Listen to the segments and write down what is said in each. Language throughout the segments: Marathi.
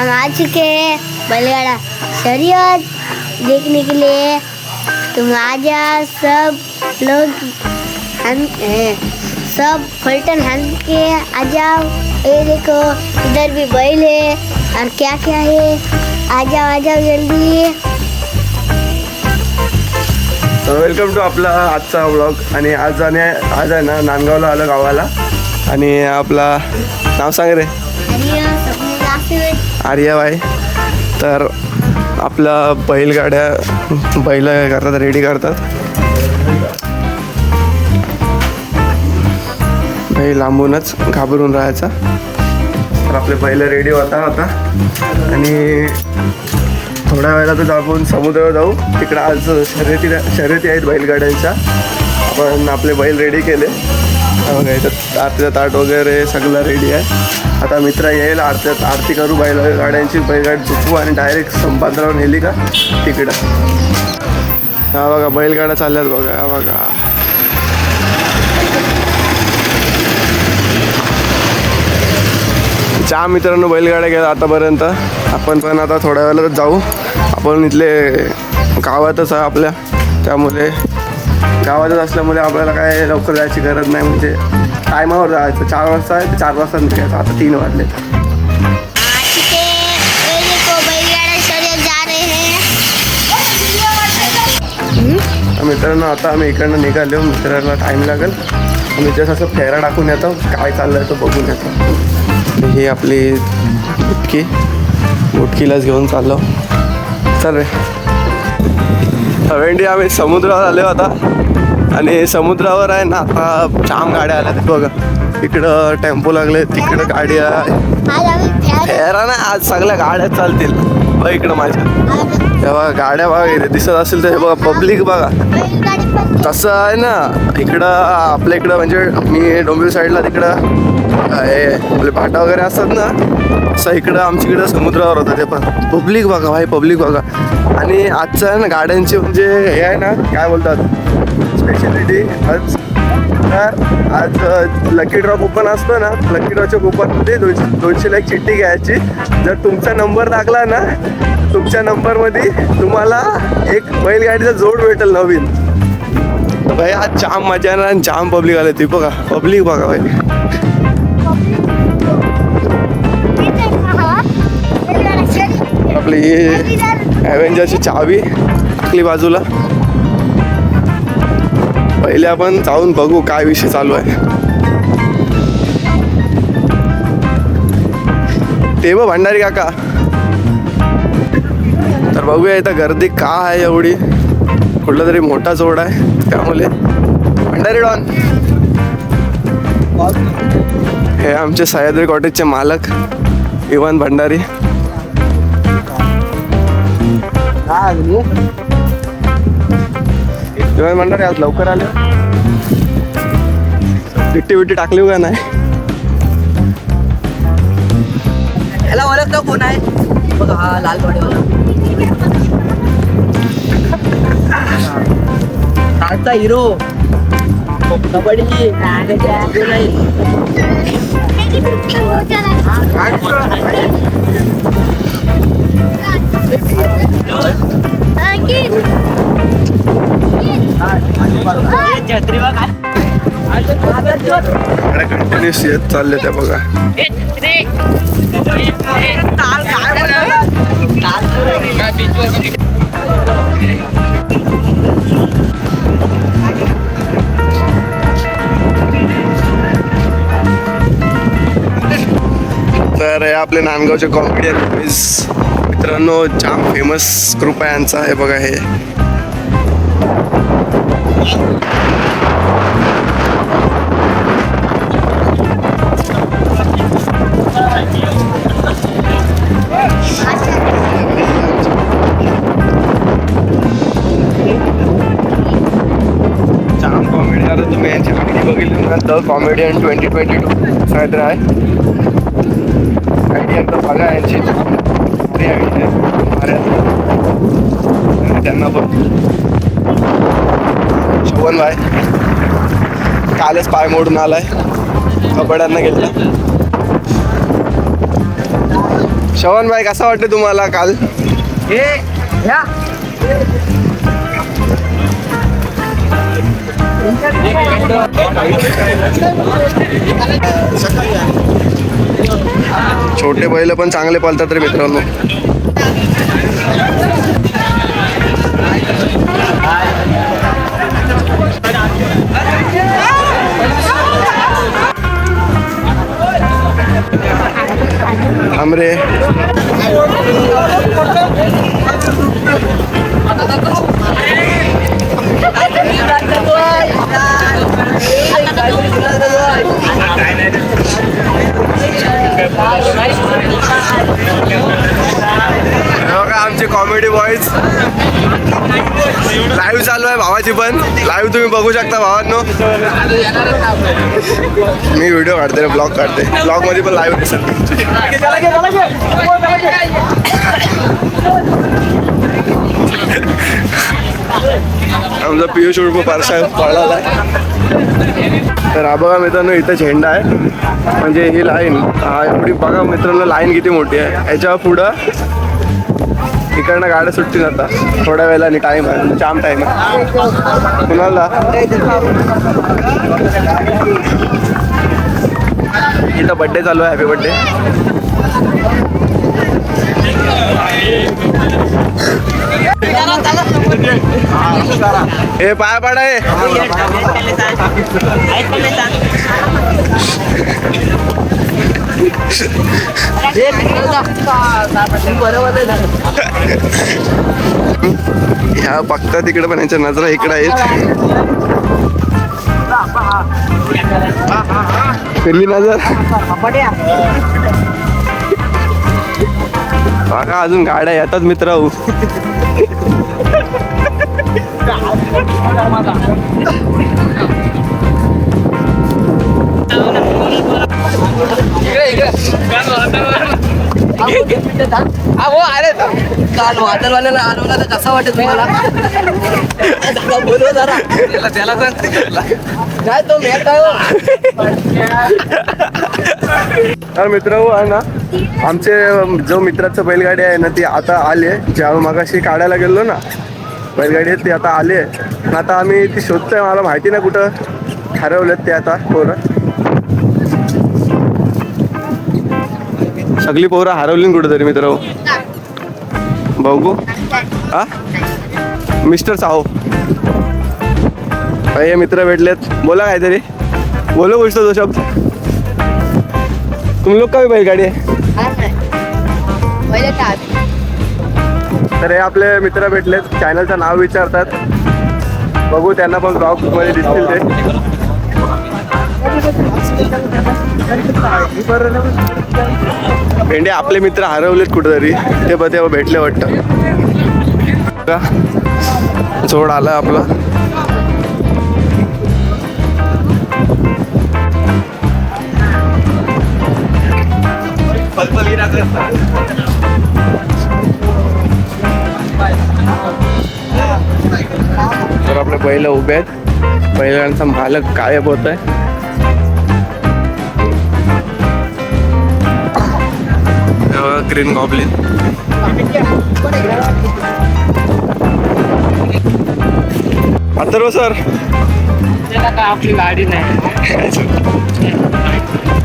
हम आ चुके हैं बैलगाड़ा। शरीयत देखने के लिए तुम आ जाओ सब लोग हम। सब फलटन हन के आ जाओ ये देखो इधर भी बैल है और क्या क्या है? आ जाओ आ जाओ जल्दी वेलकम टू आपला आजचा व्लॉग आणि आज आणि आज आहे ना नांदगावला आलं गावाला. आणि आपला नाव सांग रे. सबने आर्याबाई. तर आपला बैलगाड्या बैल करतात रेडी करतात. बैल लांबूनच घाबरून राहायचा. तर आपले बैल रेडी होता आता आणि थोड्या वेळेला तर आपण समुद्रावर जाऊ. तिकडं आज शर्यती शर्यती आहेत बैलगाड्यांच्या. आपण आपले बैल रेडी केले. बघा इथं आरतीचा ताट वगैरे सगळं रेडी आहे. आता मित्र येईल आरती आरती करू बैल गाड्यांची बैलगाडी चुकवू आणि डायरेक्ट संपादरावर नेली का? तिकडं. हा बघा बैलगाड्या चालल्यात बघा हा बघा. चहा मित्रांनो बैलगाड्या गेल्या आतापर्यंत. आपण पण आता थोड्या वेळेला जाऊ. आपण इथले गावातच आहे आपल्या. त्यामुळे गावातच असल्यामुळे आपल्याला काय लवकर जायची गरज नाही. म्हणजे टायमावर जायचं. चार वाजता आहे तर चार वाजता निघायचं. आता तीन वाजले. मित्रांनो आता आम्ही इकडनं निघालो. मित्रांना टाईम लागेल. आम्ही जसं असं फेरा टाकून येतो. काय चाललं आहे तो बघून येतो. ही आपली बुटकी बुटकीलाच घेऊन चाललो. चल रे. वेंडी आम्ही समुद्रावर आलो आता. आणि समुद्रावर आहे ना आता जाम गाड्या आल्या आहेत बघा इकडं टेम्पो लागले तिकडं गाडी फेर- ना आज सगळ्या गाड्या चालतील. बघ इकडं माझ्या. हे बघा गाड्या बघा इथे दिसत असेल तर हे बघा पब्लिक बघा. तसं आहे ना इकडं आपल्या इकडं म्हणजे मी डोंबिवली साईडला तिकडं हे भाटा वगैरे असतात ना असं इकडं आमच्याकडं समुद्रावर होतं ते पण. पब्लिक बघा भाई पब्लिक बघा. आणि आजचं ना गाड्यांचे म्हणजे हे आहे ना काय बोलतात? स्पेशालिटी आज तर आज लकी ड्रॉ कुपन असतं ना लकी ड्रॉच्या कुपनमध्ये दोनशे दोनशेला एक चिठ्ठी घ्यायची. जर तुमचा नंबर टाकला ना तुमच्या नंबरमध्ये तुम्हाला एक बैलगाडीचा जोड भेटेल नवीन. भाई आज जाम मजा येणार आणि जाम पब्लिक आले ती बघा. पब्लिक बघा भाई. आपली ॲव्हेंजरची चावी आपली बाजूला. पहिले आपण जाऊन बघू काय विषय चालू आहे. ते बघ भंडारी काका. तर बघूया इथं गर्दी का आहे एवढी. कुठला तरी मोठा जोड आहे त्यामुळे. भंडारी डॉन. हे आमचे सह्याद्री कॉटेजचे मालक इवन भंडारी. इवन भंडारी आज लवकर आले विट्टी विट्टी टाकली का नाही. याला ओळखतो कोण आहे? बघा हा लाल हिरो. कबड्डी. नाही. कंटिन्युअस येत चालले त्या बघा तर हे आपले नांदगावचे कॉमेडियन मित्रांनो जाम फेमस ग्रुप आहे यांचा. हे बघा हे. जाम कॉमेडी आता तुम्ही यांची आयडी बघितली ना the comedian twenty twenty two काहीतरी आहे. बघा यांची आहे त्यांना पण शोभन भाई. कालच पाय मोडून आलाय. कबड्यांना घेतला. शवन भाई कसा वाटतं तुम्हाला काल? हे ह्या छोटे बैल पण चांगले पालतात रे मित्रांनो. थांब रे हे बघा आमचे कॉमेडी बॉईज लाईव्ह चालू आहे भावाची पण. लाईव्ह तुम्ही बघू शकता भावांनो. मी व्हिडिओ काढते ब्लॉग काढते. ब्लॉगमध्ये पण लाईव्ह आमचा पियुष उर्फ पारसा पळाला तर हा बघा मित्रांनो इथं झेंडा आहे. म्हणजे ही लाईन हा एवढी बघा मित्रांनो लाईन किती मोठी आहे. याच्या पुढं इकडनं गाड्या सुट्टी जातात थोड्या वेळाने टाइम आहे. म्हणजे जाम टाइम आहे. कुणाला? इथं बड्डे चालू आहे. हॅपी बड्डे हे पाय पडाय ह्या बघता तिकडे पण यांच्या नजरा इकडे आहेत. फिरली नजर. बघा अजून गाड्या येतात मित्र अरे काल वादळवाल्याला आलवला तर कसा वाटत तुम्हाला बोलव जरा त्याला सांग काय तो मेट तर मित्र हो, आहे ना आमचे जो मित्राचं बैलगाडी आहे ना ती आता आली आले आम्ही मगाशी काढायला गेलो ना बैलगाडी ती आता आली आहे. आता आम्ही ती शोधतोय मला माहिती नाही कुठं ठरवलेत ते आता पोरं. सगळी पोरं हरवली कुठंतरी कुठेतरी मित्र हो. बघू. हा? मिस्टर साहो. हे मित्र भेटलेत. बोला काहीतरी. बोलू गोष्ट तो शब्द तुम लोग का भी बैलगाडी आहे तर हे आपले मित्र भेटलेत चॅनलचं नाव विचारतात. बघू त्यांना पण ब्लॉगमध्ये दिसतील ते. भेंडे आपले मित्र हरवलेत कुठेतरी. ते पण तेव्हा भेटले वाटतं? जोड आला आपला. तर आपले बैल उभे आहेत. बैलांचा मालक गायब होत आहे. Green goblin. अथर्व सर. आपली गाडी नाही.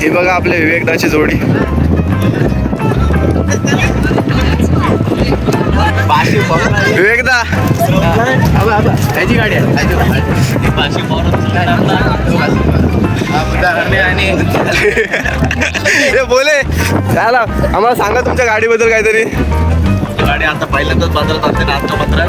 हे बघा आपले विवेकदाची जोडी. विवेकदा. त्याची गाडी आहे बोले. चला आम्हाला सांगा तुमच्या गाडीबद्दल काहीतरी. गाडी आता पहिल्यांदाच बाजारात असते ना आजच्या पत्रात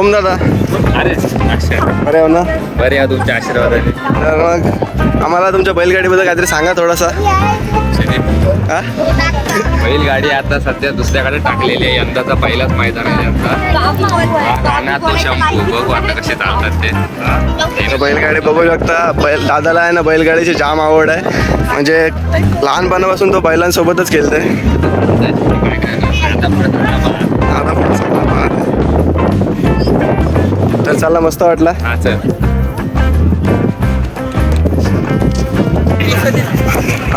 सोम दादा. अरे अरे हो ना. बरे या तुमच्या आशीर्वादाने. तर मग आम्हाला तुमच्या बैलगाडीबद्दल काहीतरी सांगा थोडासा. हा? बैलगाडी आता सध्या दुसऱ्याकडे टाकलेली आहे. यंदाचा पहिलाच मैदान आहे राणा तो शंभू. बघू आता कसे चालतात ते. तर बैलगाडी बघू शकता. बैल दादाला आहे ना बैलगाडीची जाम आवड आहे. म्हणजे लहानपणापासून तो बैलांसोबतच खेळतोय. आता पुढं चला मस्त वाटला.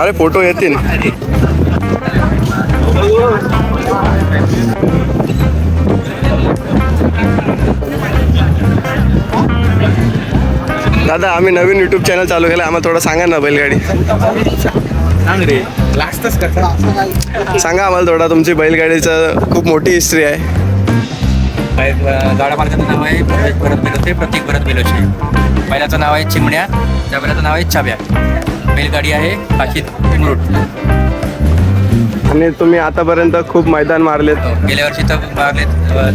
अरे फोटो येतील दादा आम्ही नवीन युट्यूब चॅनल चालू केलं. आम्हाला थोडं सांगा ना बैलगाडी. सांगा आम्हाला थोडा तुमची बैलगाडीचं खूप मोठी हिस्ट्री आहे. गाडा मालकाचं नाव आहे प्रतीक भरत बेलोते प्रतीक भरत बेलोचे. बैलाचं नाव आहे चिमण्या त्या बैलाचं नाव आहे चाब्या बैलगाडी आहे काशीद मुरुड. आणि तुम्ही आतापर्यंत खूप मैदान मारलेत. गेल्या वर्षी तर मारलेत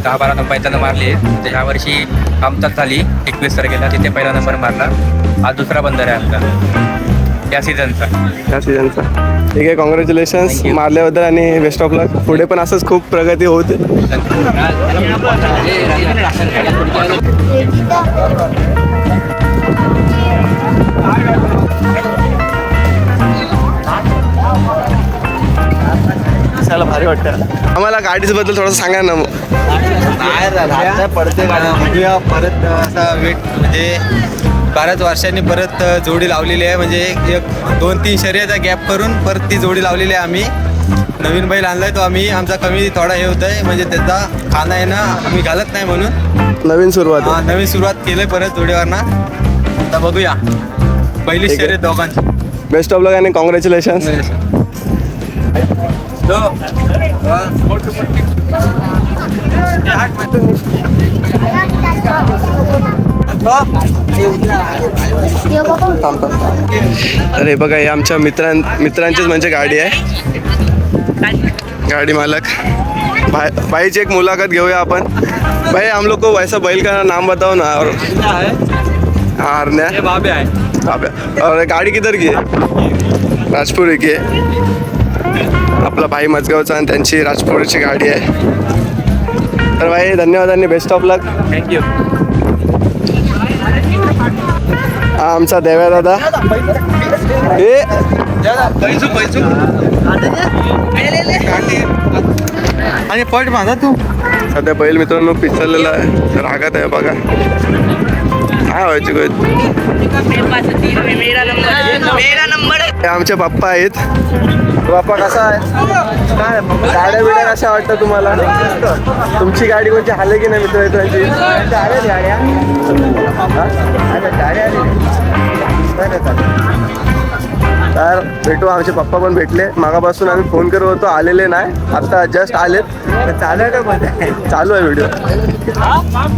दहा बारा मैदानं मारली. तर ह्या वर्षी आमचाच झाली एकवीस तारखेला तिथे पहिला नंबर मारला. हा दुसरा बंदर आहे आमचा. या सीझनचा या सीझनचा ठीक आहे कॉंग्रॅच्युलेशन्स you. मारल्याबद्दल आणि बेस्ट ऑफ लक पुढे पण असंच खूप प्रगती होते दिसायला भारी वाटतं. आम्हाला गाडीबद्दल थोडंसं सांगा ना मग. पडते बघूया परत असा वेट म्हणजे बऱ्याच वर्षांनी परत जोडी लावलेली आहे. म्हणजे एक दोन तीन शर्यत गॅप करून परत ती जोडी लावलेली आहे आम्ही. नवीन बैल आणलाय तो आम्ही. आमचा कमी थोडा हे होत आहे म्हणजे त्याचा खाना आहे ना आम्ही घालत नाही म्हणून. नवीन सुरुवात हा, आहे. नवीन सुरुवात केली परत जोडीवरना. आता बघूया. पहिली. शर्यत दोघांची. बेस्ट ऑफ लक आणि कॉंग्रॅच्युलेशन्स अरे बघा हे आमच्या मित्रां मित्रांचीच म्हणजे गाडी आहे. गाडी मालक. भाई भाईची एक मुलाखत घेऊया आपण. भाई हम लोग को वैसा बैल का नाम बताओ ना और हाँ? बाब्या और गाडी किधर की आहे राजपुरी की आहे आपला भाई मजगावचा आणि त्यांची राजपुरीची गाडी आहे. तर भाई धन्यवाद आणि बेस्ट ऑफ लक थँक्यू हा आमचा देव्या दादा ए. आणि पट बांधा तू. सध्या बैल मित्रांनो पिचरलेला आहे. रागात आहे बघा. काय व्हायची गोष्ट हे आमचे पप्पा आहेत. बाप्पा कसा आहे? काय गाड्या बिड्या कशा वाटतं तुम्हाला? तुमची गाडी कोणची हाले की नाही मित्र मित्रांची तर भेटू आमचे पप्पा पण भेटले. मागापासून आम्ही फोन करत होतो आलेले नाही. आता जस्ट आलेत. चालू आहे का चालू आहे व्हिडिओ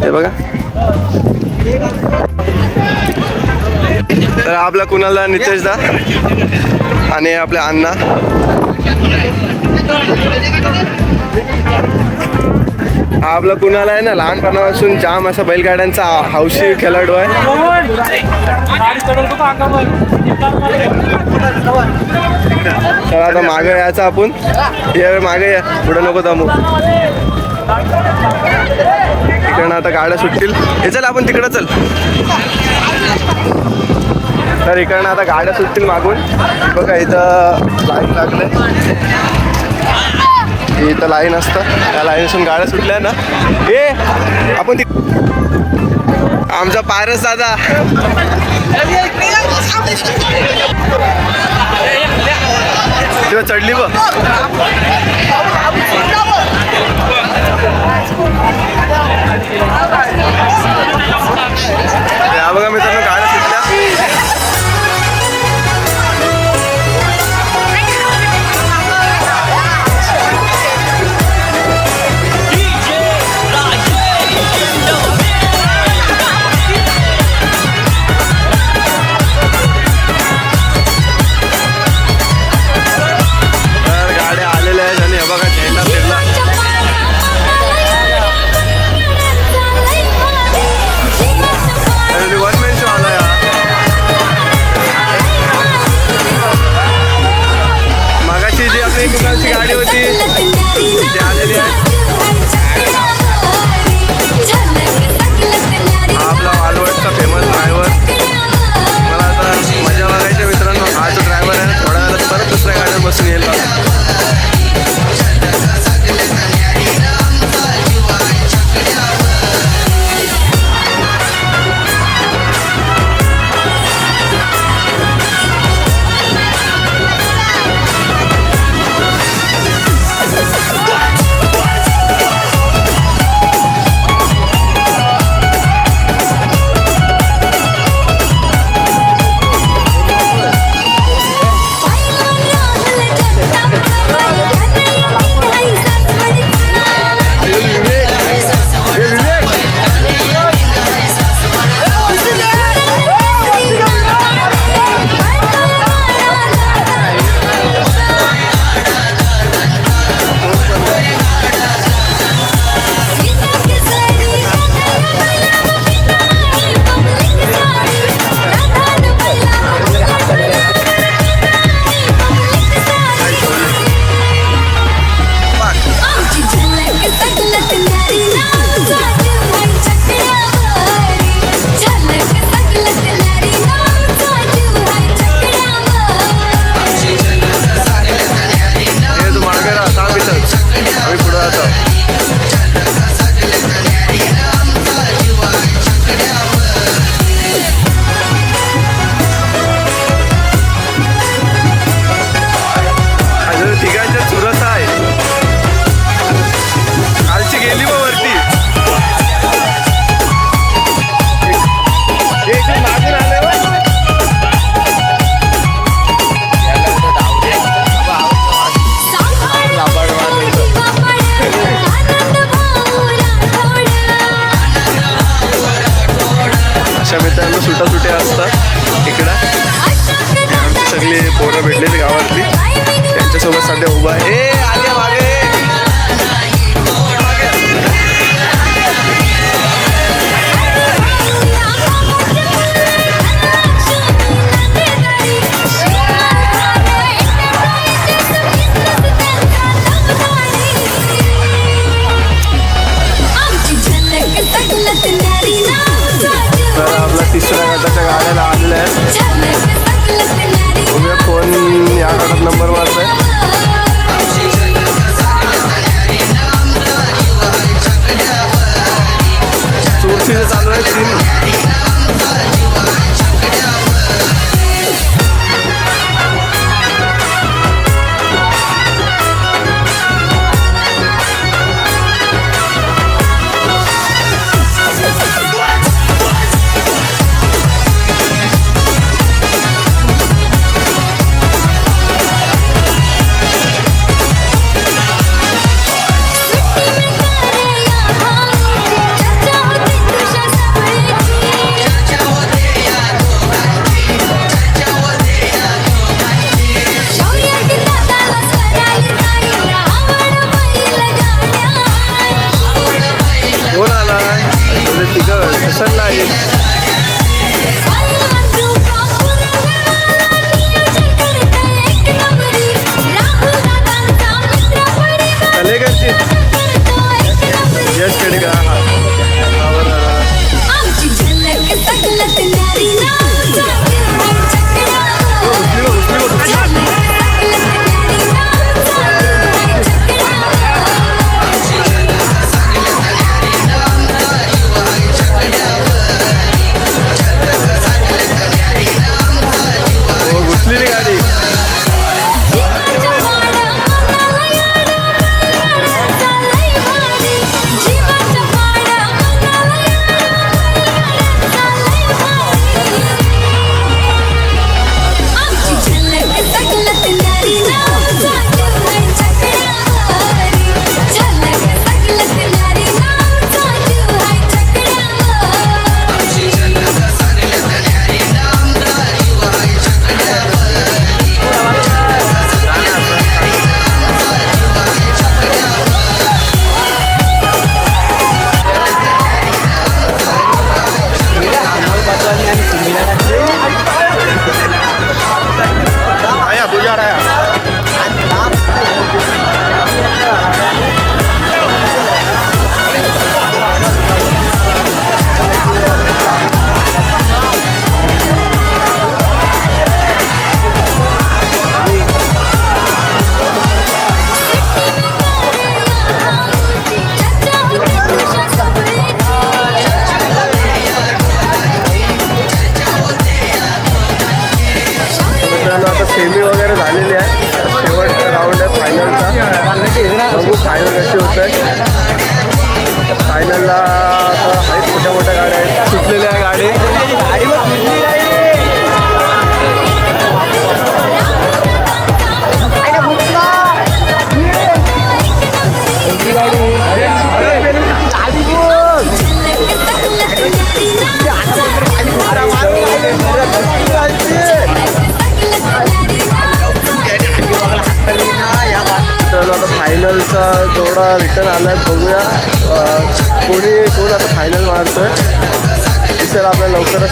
हे बघा. तर आपला कुणाला नितेश दा आणि आपल्या अण्णा. आपलं कुणाला आहे ना लहानपणापासून जाम असा बैलगाड्यांचा हौशी खेळाडू आहे. तर आता मागे यायचं आपण. यावेळी मागे या. पुढे नको थांबू. तिकडनं आता गाड्या सुटतील. हे चल आपण तिकडं चल. तर इकडनं आता गाड्या सुटतील मागून. बघा इथं लाईन लागले इथं लाईन असतं. त्या लाईनसून गाड्या सुटल्या ना. ए आपण ती आमचा पारस दादा. तिथं चढली बघ. बघा मित्रांनो. nothing that is not सगळी पोरं भेटलेली गावातली त्यांच्यासोबत सध्या उभा आहे.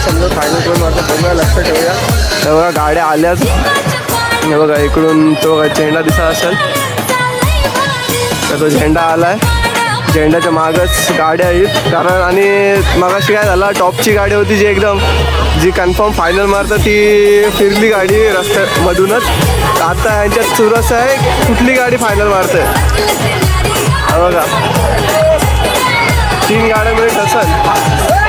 समजा फायनल करून माझं बघूया लक्ष ठेवूया. तर बघा गाड्या आल्याच हे बघा इकडून तो झेंडा दिसत असेल. तर तो झेंडा आलाय. झेंड्याच्या मागच गाड्या आहेत. कारण आणि मगाशी काय झालं टॉपची गाडी होती जी एकदम जी कन्फर्म फायनल मारतं ती फिरली गाडी रस्त्यामधूनच आता यांच्यात सुरस आहे कुठली गाडी फायनल मारते? बघा. तीन गाड्या मिळत असेल.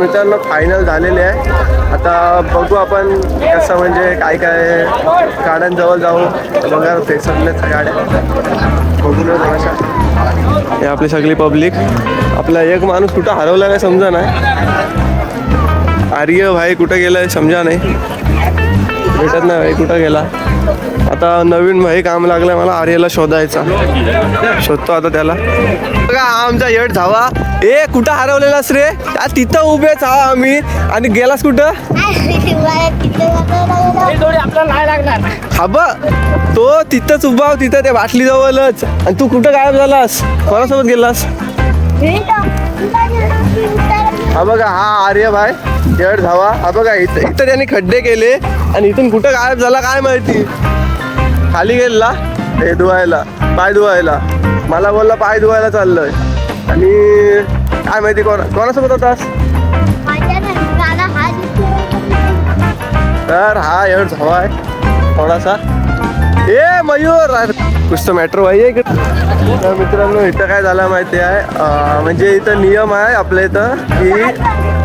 मित्रांनो फायनल झालेले आहे. आता बघू आपण कसं म्हणजे काय काय गाड्यांजवळ जाऊ. बघा ते सगळ्याच गाड्या बघून येऊ हे आपली सगळी पब्लिक आपला एक माणूस कुठं हरवला काय समजा नाही आर्य भाई कुठं गेलाय समजा नाही. भेटत नाही भाई कुठं गेला? आता नवीन भाई काम लागलं मला आर्यला शोधायचा. शोधतो आता त्याला. बघा आमचा येड धावा ए कुठं हरवलेलास रे? आ, तिथं उभेच हा आम्ही. आणि गेलास कुठं? हा ब तो तिथंच उभा तिथं त्या बाटली जवळच आणि तू कुठं गायब झालास? कोणासोबत गेलास? हा बघा हा आर्य भाई येड धावा हा बघा इथं इथं त्यांनी खड्डे केले. आणि इथून कुठं गायब झाला काय माहिती? खाली गेला हे धुवायला पाय धुवायला. मला बोलला पाय धुवायला चाललोय. आणि काय माहिती कोणा कोणासोबत होतास? तर हा एवढ झावा आहे. थोडासा. ए मयूर! कुछ तो मॅट्रो आहे इकडे तर मित्रांनो इथं काय झालं माहिती आहे? म्हणजे इथं नियम आहे आपल्या इथं की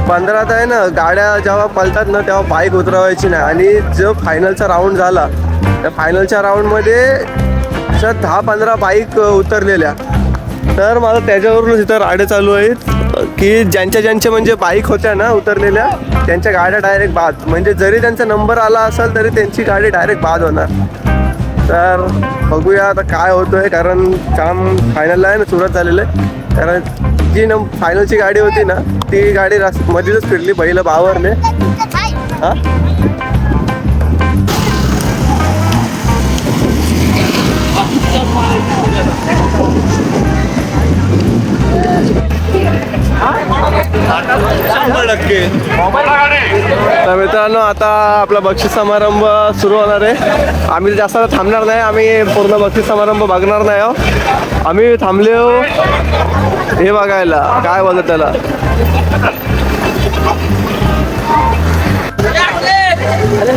पंधरात आहे ना गाड्या जेव्हा पळतात ना तेव्हा बाईक उतरवायची नाही. आणि जो फायनलचा राऊंड झाला त्या फायनलच्या राऊंडमध्ये अशा दहा पंधरा बाईक उतरलेल्या. तर मला त्याच्यावरूनच इथं राडे चालू आहेत. की ज्यांच्या ज्यांच्या म्हणजे बाईक होत्या ना उतरलेल्या त्यांच्या गाड्या डायरेक्ट बाद. म्हणजे जरी त्यांचा नंबर आला असेल तरी त्यांची गाडी डायरेक्ट बाद होणार. तर बघूया आता काय होतोय कारण काम फायनलला आहे ना सुरुवात झालेलं आहे. कारण जी न फायनलची गाडी होती ना ती गाडी रस मध्येच फिरली पहिलं बावरने हां? तर मित्रांनो आता आपला बक्षीस समारंभ सुरू होणार आहे. आम्ही जास्त थांबणार नाही आम्ही पूर्ण बक्षीस समारंभ बघणार नाही आहो. आम्ही थांबलो हे बघायला काय बोलत त्याला?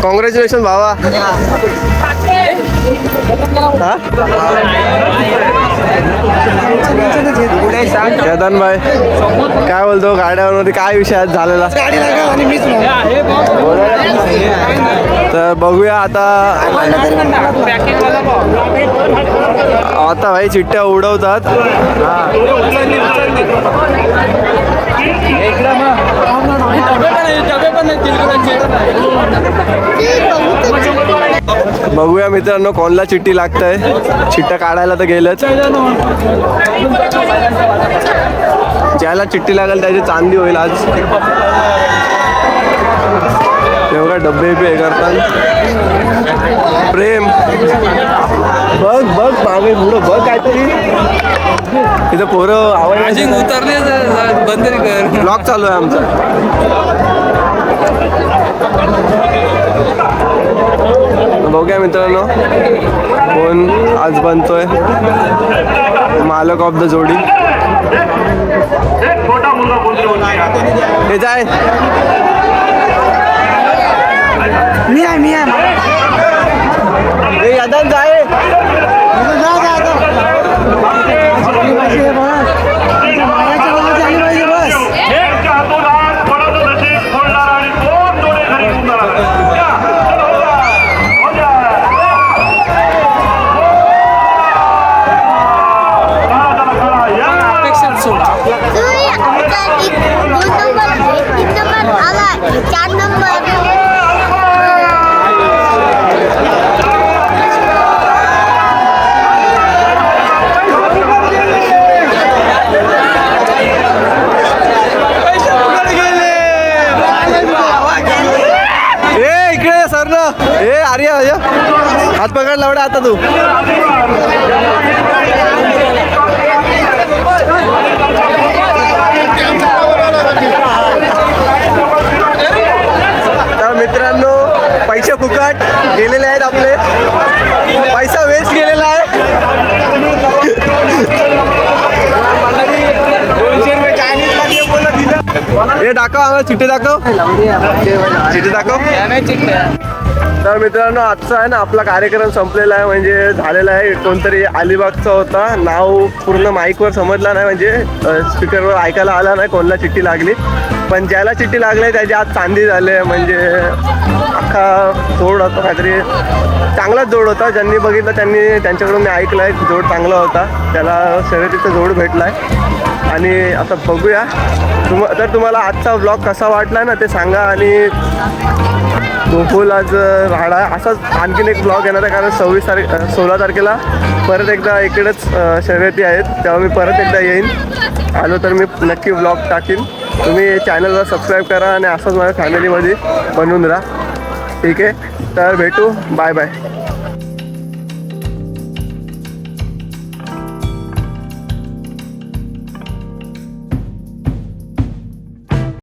कॉंग्रॅच्युलेशन भावा. भाई काय बोलतो गाड्यावरती? काय विषय झालेला? तर बघूया आता. आता भाई चिट्ट्या उडवतात. बघूया मित्रांनो कोणला चिठ्ठी लागतंय. चिट्ट्या काढायला तर गेलंच. ज्याला चिठ्ठी लागेल त्याची चांदी होईल आज. तेवढा डब्बे बिबे हे करतात. प्रेम. बघ बघ मागे पुढं बघ काहीतरी. इथं पोरं आवाज उतरले बंद कर. ब्लॉग चालू आहे आमचा. बघूया मित्रांनो. कोण आज बनतोय? मालक ऑफ द जोडी. हे जाय. मी आहे मी आहे. हे यादव जाय. पकड तर मित्रांनो पैसे फुकट गेलेले आहेत आपले. पैसा वेस्ट गेलेला आहे. हे दाखव आम्हाला चिठ्ठी दाखव. चिठ्ठी दाखव. तर मित्रांनो आजचा आहे ना आपला कार्यक्रम संपलेला आहे. म्हणजे झालेला आहे. कोणतरी अलिबागचा होता. नाव पूर्ण माईकवर समजला नाही. म्हणजे स्पीकरवर ऐकायला आला नाही. कोणाला चिठ्ठी लागली. पण ज्याला चिठ्ठी लागली त्याची आज चांदी झाले म्हणजे अख्खा जोड होता. काहीतरी चांगलाच जोड होता. ज्यांनी बघितलं त्यांनी त्यांच्याकडून मी ऐकलं आहे. जोड चांगला होता. त्याला शर्यतीचा जोड भेटला आहे आणि आता बघूया. तुम तर तुम्हाला आजचा ब्लॉग कसा वाटला ना ते सांगा. आणि गोकुल आज आहे असाच आणखीन एक ब्लॉग येणार आहे कारण सव्वीस तारीख सोळा तारखेला परत एकदा इकडेच शर्यती आहेत. तेव्हा मी परत एकदा येईन. आलो तर मी नक्की ब्लॉग टाकीन. तुम्ही चॅनलला सबस्क्राईब करा आणि असंच माझ्या फॅमिलीमध्ये बनवून राहा. ठीक आहे? तर भेटू. Bye bye